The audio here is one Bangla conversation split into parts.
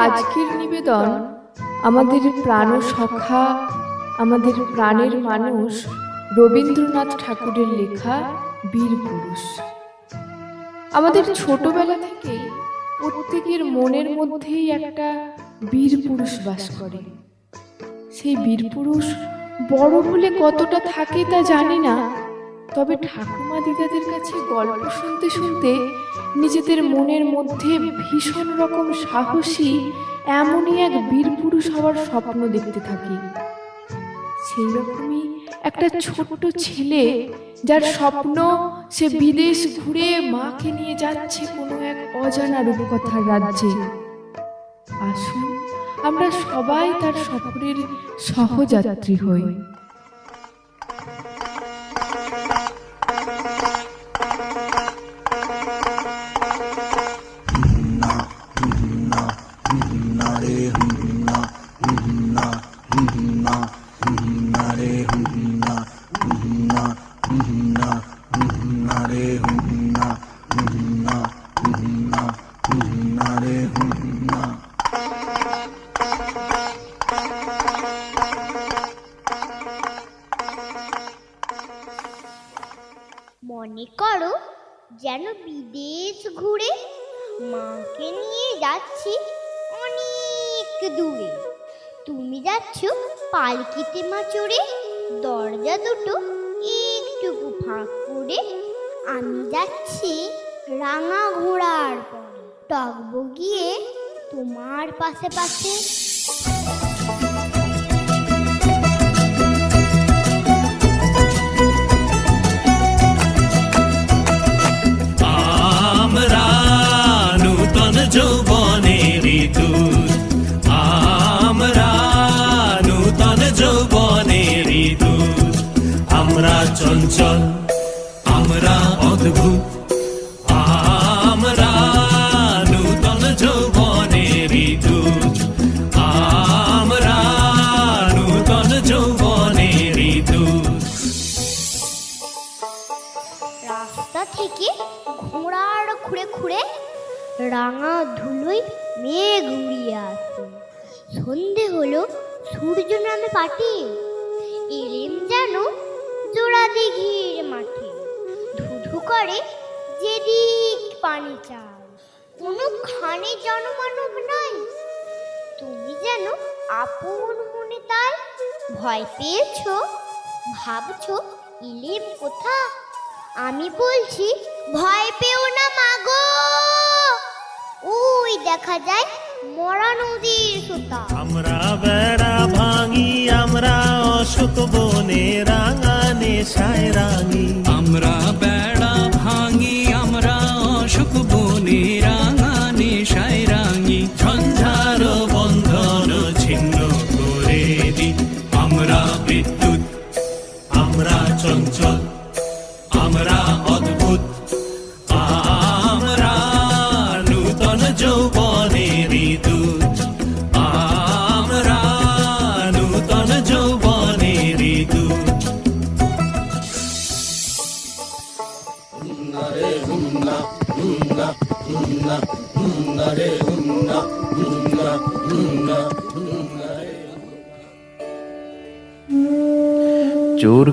আজকের নিবেদন, আমাদের প্রাণ সখা, আমাদের প্রাণের মানুষ, রবীন্দ্রনাথ ঠাকুরের লেখা বীর পুরুষ। আমাদের ছোটবেলা থেকেই প্রত্যেকের মনের মধ্যেই একটা বীর পুরুষ বাস করে। সেই বীর পুরুষ বড় হলে কতটা থাকে তা জানি না তবে ঠাকুমা দিদাদের কাছে গল্প শুনতে শুনতে নিজেদের মনের মধ্যে ভীষণ রকম সাহসী এমনই এক বীর পুরুষ হওয়ার স্বপ্ন দেখতে থাকি। সেই রকমই একটা ছোট্ট ছেলে যার স্বপ্ন সে বিদেশ ঘুরে মাকে নিয়ে যাচ্ছে কোনো এক অজানা রূপকথার রাজ্যে। আসুন আমরা সবাই তার সফরের সহযাত্রী হই। যেন বিদেশ ঘুরে মাকে নিয়ে যাচ্ছি অনেক দূরে। তুমি যাচ্ছ পালকিতে মা চড়ে, দরজা দুটো একটুকু ফাঁক করে। আমি যাচ্ছি রাঙা ঘোড়ার পরে। টকবো গিয়ে তোমার পাশে পাশে। চঞ্চল, আমরা অদ্ভুত। আমরা নূতন যৌবনের আমরা নূতন যৌবনের রাস্তা থেকে ঘোড়ার খুঁড়ে খুঁড়ে রাঙা ধুলোই মেঘ উড়িয়ে আসে। সন্ধে হলো সূর্য নামে পাটি। এলেম যেন জোড়া দিঘির মাঠে। ধুধু করে যেদিক পানি চায়। কোনো খানে জনমানব নাই। তুমি যেন আপন মনে তাই ভয় পেয়েছ, ভাবছ কোথা? আমি বলছি, ভয় পেও না মাগো ওই দেখা যায় মরা নদীর সুতা। আমরা বেড়া ভাঙি, আমরা অশোক বনে রাঙা নেশায় রাঙি আমরা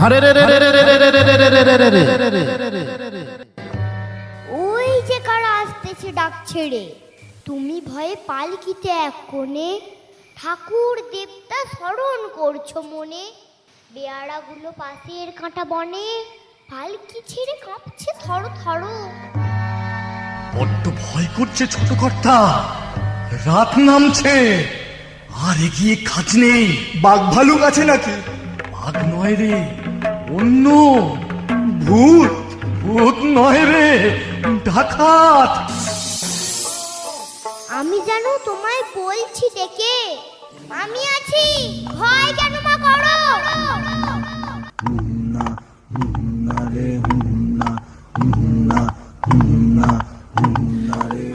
হারে রে রে রে রে রে রে রে রে রে রে রে রে রে রে। ওই যে কারা আসতেছে ডাক ছেড়ে তুমি ভয়ে পালকিতে এক কোণে ঠাকুর দেবতা স্মরণ করছ মনে। বেয়ারাগুলো পাশের কাঁটা বনে পালকি ছেড়ে কাঁপছে থর থর। বড্ড ভয় করছে ছোট কর্তা। রাত নামছে আর এগিয়ে কাজ নেই। বাঘ ভালুক আছে নাকি? বাঘ নয় রে। অন্য ভূত ভূত নয় রে ডাকাত। আমি যেন তোমায় বলছি ডেকে আমি আছি। ভয় কেন মা করো।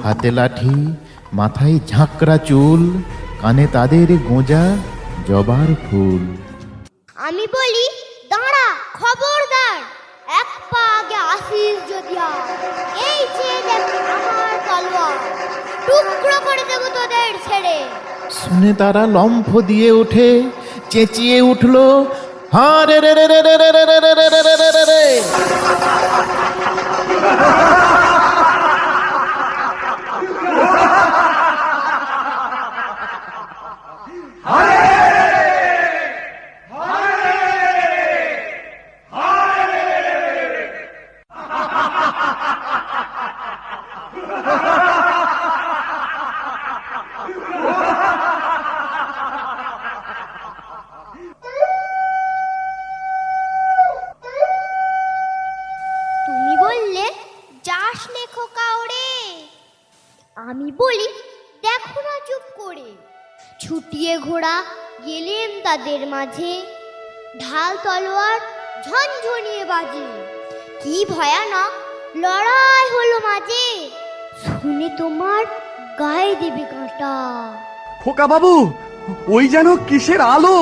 হাতে লাঠি মাথায় ঝাঁকড়া চুল কানে তাদের গোঁজা জবার ফুল। আমি টুকরো করে দেব তোদের ছেড়ে শুনে তারা লম্ফ দিয়ে উঠে চেঁচিয়ে উঠল হা রে রে রে রে রে রে রে রে রে রে রে রে রে রে। তুমি বললে যাস নে খোকা ওরে আমি বলি, দেখো না চুপ করে। ছুটিয়ে ঘোড়া গেলেন তাদের মাঝে। ঢাল তলোয়ার ঝনঝনিয়ে বাজে। কি ভয়ানক লড়াই হলো মাঝে। শুনে তোমার গায়ে দেবে কাঁটা। খোকা বাবু, ওই যেন কিসের আলো?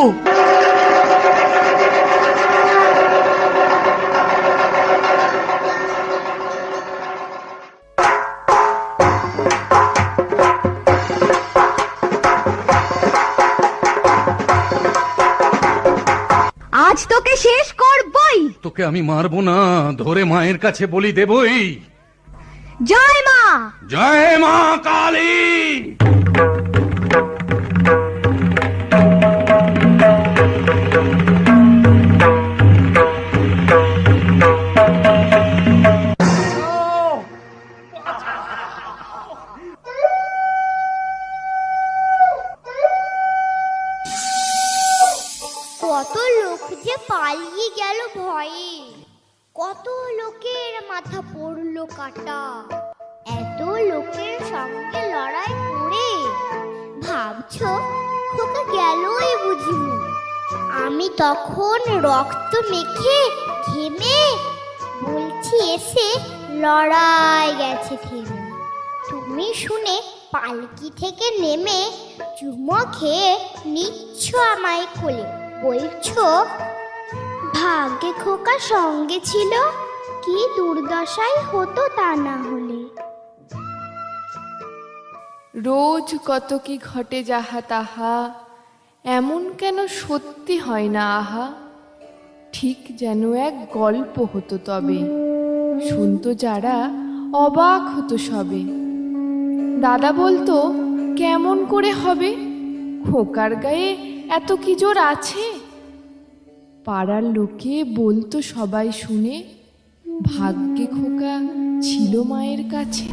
তোকে আমি মারবো না ধরে মায়ের কাছে বলি দেবই। জয় মা! জয় মা কালী! কত লোক যে পালিয়ে গেল ভয়ে। কত লোকের মাথা পড়ল কাটা। এত লোকের সঙ্গে লড়াই করে। ভাবছ, খোকা গেলই বুঝি আমি তখন রক্ত মেখে ঘেমে বলছি, এসে লড়াই গেছে থেমে। তুমি শুনে পালকি থেকে নেমে চুমো খেয়ে নিচ্ছ আমায় কোলে। বলছো? ভাগ্যে খোকা সঙ্গে ছিল, কি দুর্দশাই হতো তা না হলে? রোজ কত কি ঘটে যাহা তাহা, এমন কেন সত্যি হয় না আহা? ঠিক যেন এক গল্প হতো তবে, শুনতো যারা অবাক হতো সবে। দাদা বলতো, কেমন করে হবে? খোকার গায়ে এত কি জোর আছে? পাড়ার লোকে বলতো সবাই শুনে, ভাগ্যে খোকা ছিল মায়ের কাছে।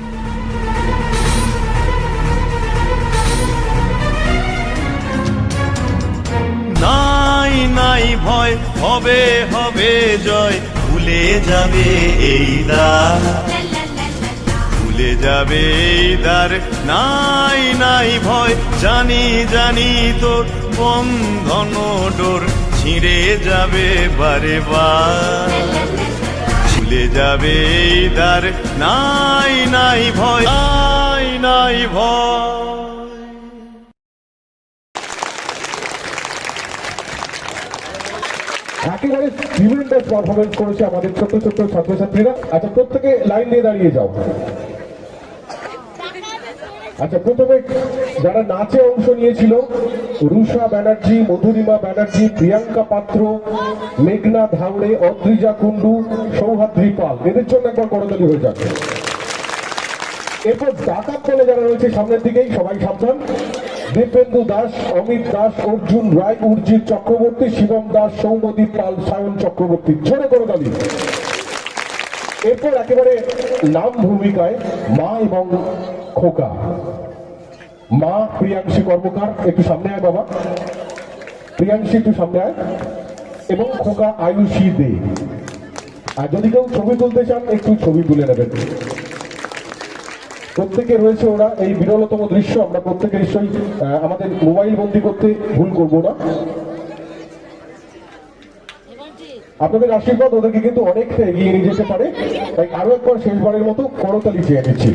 নাই নাই ভয়, হবে হবে জয়, ভুলে যাবে এই দ্বার। ভুলে যাবে এই দ্বার। নাই নাই ভয়, জানি জানি তোর বন্ধন ডোর ছিঁড়ে যাবে বারে বার। ভুলে যাবে দ্বার। নাই নাই ভয়, নাই নাই ভয়। একেবারে ট্রিমেন্ডাস পারফরমেন্স করেছে আমাদের ছোট্ট ছোট্ট ছাত্রছাত্রীরা। আচ্ছা প্রত্যেকে লাইন দিয়ে দাঁড়িয়ে যাও। আচ্ছা প্রথমে যারা নাচে অংশ নিয়েছিল, রুষা ব্যানার্জি, মধুরিমা ব্যানার্জি, প্রিয়াঙ্কা পাত্র, মেঘনা ধাউড়ে অদ্রিজা কুন্ডু সৌহাদ্রি পাল। এদের জন্য একবার করতালি হয়ে যাচ্ছে এরপর ডাকাত দলে যারা রয়েছে সামনের দিকেই, সবাই সাবধান। দীপেন্দু দাস, অমিত দাস, অর্জুন রায়, উর্জিত চক্রবর্তী, শিবম দাস সৌমদীপ পাল, সায়ন চক্রবর্তী। ঝরে করে দাবি এরপর একেবারে নাম ভূমিকায় মা এবং খোকা। মা প্রিয়াংশী কর্মকার, একটু সামনে আয় বাবা। প্রিয়াংশী, একটু সামনে আয়। এবং খোকা আয়ুষী দে। আর যদি কেউ ছবি তুলতে চান, একটু ছবি তুলে নেবেন। প্রত্যেকে রয়েছে ওরা, এই বিরলতম দৃশ্য, আমরা প্রত্যেকে নিশ্চয়ই আমাদের মোবাইল বন্দি করতে ভুল করব না। আপনাদের আশীর্বাদ ওদেরকে কিন্তু অনেকটা এগিয়ে নিয়ে যেতে পারে। তাই আরও একবার শেষবারের মতো করতালি চেয়ে নিচ্ছি।